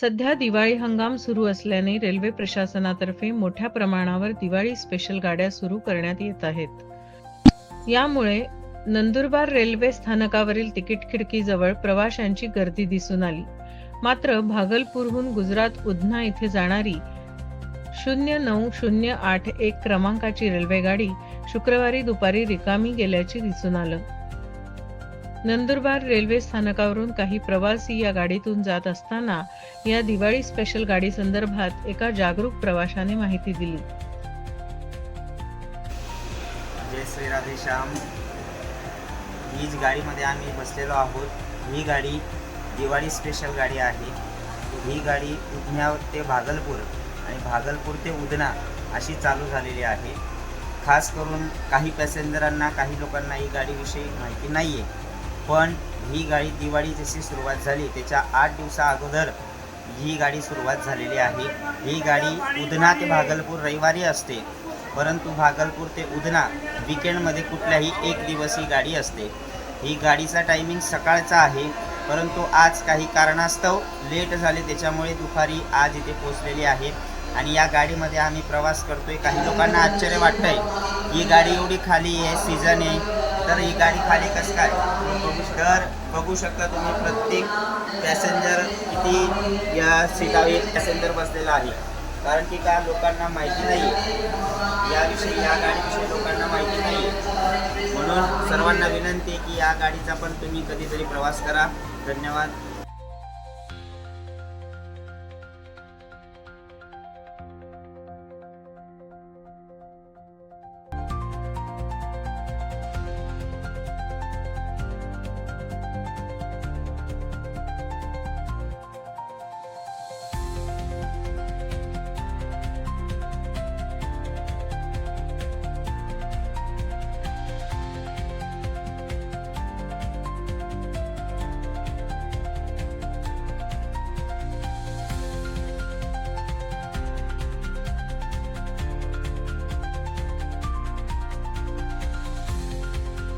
सध्या दिवाळी हंगाम सुरू असल्याने रेल्वे प्रशासनातर्फे मोठ्या प्रमाणावर दिवाळी स्पेशल गाड्या सुरू करण्यात येत आहेत. यामुळे नंदुरबार रेल्वे स्थानकावरील तिकीट खिडकीजवळ प्रवाशांची गर्दी दिसून आली. मात्र भागलपूरहून गुजरात उधना इथे जाणारी शून्य नऊ शून्य आठ एक क्रमांकाची रेल्वेगाडी शुक्रवारी दुपारी रिकामी गेल्याचे दिसून आलं. नंदुरबार रेल्वे स्थानकावरून काही प्रवासी या गाडीतून जात असताना या दिवाळी स्पेशल गाडी संदर्भात एका जागरूक प्रवाशाने माहिती दिली. जय श्री राधे श्याम. हीच गाडीमध्ये आम्ही बसलेलो आहोत. ही गाडी दिवाळी स्पेशल गाडी आहे. ही गाडी उधन्या ते भागलपूर आणि भागलपूर ते उधना अशी चालू झालेली आहे. खास करून काही पॅसेंजरांना काही लोकांना ही गाडीविषयी माहिती नाही आहे पण ही गाडी दिवाळी जशी सुरुवात झाली त्याच्या आठ दिवसा अगोदर ही गाडी सुरुवात झालेली आहे. ही गाडी उधना ते भागलपूर रविवारी असते. परंतु भागलपूर ते उधना विकेंडमध्ये कुठल्याही एक दिवस ही गाडी असते. ही गाडीचा टायमिंग सकाळचा आहे परंतु आज काही कारणास्तव लेट झाले त्याच्यामुळे दुपारी आज इथे पोचलेली आहे. आणि या गाडीमध्ये आम्ही प्रवास करतोय. काही लोकांना आश्चर्य वाटतंय ही गाडी एवढी खाली आहे सीझन आहे. तर ही गाडी खाली कसं काय? तर बघू शकता तुम्ही प्रत्येक पॅसेंजर किती या सीटावर एक पॅसेंजर बसलेला आहे. कारण की का लोकांना माहिती नाही आहे याविषयी या गाडीविषयी लोकांना माहिती नाही आहे म्हणून सर्वांना विनंती आहे की या गाडीचा पण तुम्ही कधीतरी प्रवास करा. धन्यवाद.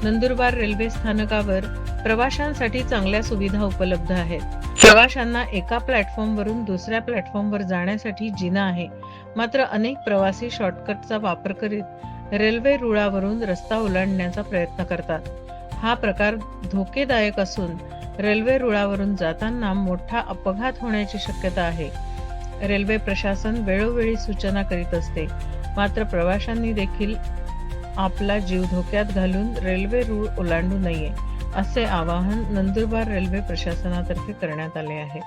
नंदुरबार रेल्वे स्थानकावर प्रवाशांसाठी चांगल्या सुविधा उपलब्ध आहेत. प्रवाशांना एका प्लॅटफॉर्मवरून दुसऱ्या प्लॅटफॉर्मवर जाण्यासाठी जिना आहे. मात्र अनेक प्रवासी शॉर्टकटचा वापर करीत रेल्वे रुळावरून रस्ता ओलांडण्याचा प्रयत्न करतात. हा प्रकार धोकेदायक असून रेल्वे रुळावरून जाताना मोठा अपघात होण्याची शक्यता आहे. रेल्वे प्रशासन वेळोवेळी सूचना करीत असते. मात्र प्रवाशांनी देखील आपला जीव धोक्यात घालून रेल्वे रूळ ओलांडू नये असे आवाहन नंदुरबार रेल्वे प्रशासनातर्फे करण्यात आले आहे.